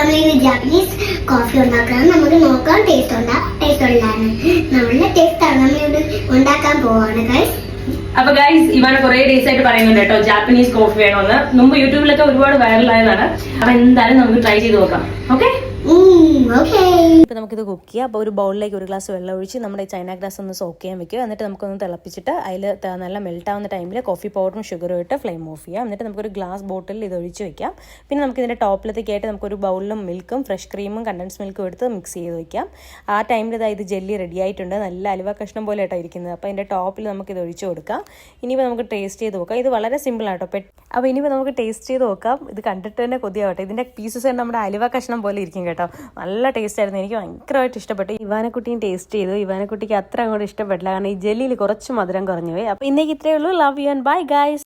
നമ്മളിന്ന് Japanese coffee ഉണ്ടാക്കണം. നമുക്ക് നോക്കാം. ടേസ്റ്റ് ഉണ്ടാ ടേസ്റ്റ് ഉള്ളതാണ്. നമ്മളുടെ ടേസ്റ്റ് ആണ്. നമ്മൾ ഇവിടെ ഉണ്ടാക്കാൻ പോവാണ് ഗൈസ് അപ്പൊ ഗൈസ് ഇവാണ് കുറെ ഡേയ്സ് ആയിട്ട് പറയുന്നുണ്ട് കേട്ടോ ജാപ്പനീസ് കോഫി വേണമെന്ന് മുമ്പ് യൂട്യൂബിലൊക്കെ ഒരുപാട് വൈറലായതാണ് അപ്പൊ എന്തായാലും നമുക്ക് ട്രൈ ചെയ്ത് നോക്കാം. ഓക്കെ നമുക്കിത് കുക്ക് ചെയ്യാം. അപ്പോൾ ഒരു ബൗളിലേക്ക് ഒരു ഗ്ലാസ് വെള്ളം ഒഴിച്ച് നമ്മുടെ ചൈന ഗ്ലാസ് ഒന്ന് സോക്ക് ചെയ്യാൻ വെക്കുക. എന്നിട്ട് നമുക്കൊന്ന് തിളപ്പിച്ചിട്ട് അതിൽ നല്ല മെൽട്ട് ആവുന്ന ടൈമിൽ കോഫി പൗഡറും ഷുഗറും ഇട്ട് ഫ്ലെയിം ഓഫ് ചെയ്യാം. എന്നിട്ട് നമുക്കൊരു ഗ്ലാസ് ബോട്ടിലിൽ ഇത് ഒഴിച്ച് വെക്കാം. പിന്നെ നമുക്കിതിന്റെ ടോപ്പിലത്തേക്കായിട്ട് നമുക്കൊരു ബൗളിലും മിൽക്കും ഫ്രഷ് ക്രീമും കണ്ടൻസ് മിൽക്കും എടുത്ത് മിക്സ് ചെയ്ത് വെക്കാം. ആ ടൈമിൽ ഇതാ ഇത് ജെല്ലി റെഡി ആയിട്ടുണ്ട്. നല്ല അലുവ കഷ്ണം പോലെ ആയിട്ടാണ് ഇരിക്കുന്നത്. അപ്പോൾ അതിന്റെ ടോപ്പിൽ നമുക്കിത് ഒഴിച്ച് കൊടുക്കാം. ഇനിയിപ്പോൾ നമുക്ക് ടേസ്റ്റ് ചെയ്ത് നോക്കാം. ഇത് വളരെ സിമ്പിൾ ആട്ടോ. പെട്ട് അപ്പോൾ ഇനിയിപ്പോൾ നമുക്ക് ടേസ്റ്റ് ചെയ്ത് നോക്കാം. ഇത് കണ്ടിട്ട് തന്നെ കൊതിയാവട്ടെ. ഇതിന്റെ പീസസ് നമ്മുടെ അലുവ കഷ്ണം പോലെ ഇരിക്കും കേട്ടോ. നല്ല ടേസ്റ്റ് ആയിരുന്നു. എനിക്ക് ഭയങ്കരമായിട്ട് ഇഷ്ടപ്പെട്ടു. ഇവാനക്കുട്ടിയും ടേസ്റ്റ് ചെയ്തു. ഇവാനക്കുട്ടിക്ക് അത്ര അങ്ങോട്ട് ഇഷ്ടപ്പെട്ടില്ല. കാരണം ഈ ജെല്ലിയിൽ കുറച്ച് മധുരം കുറഞ്ഞു പോയി അപ്പോൾ ഇന്നേക്ക് ഇത്രയേ ഉള്ളൂ. Love you and bye guys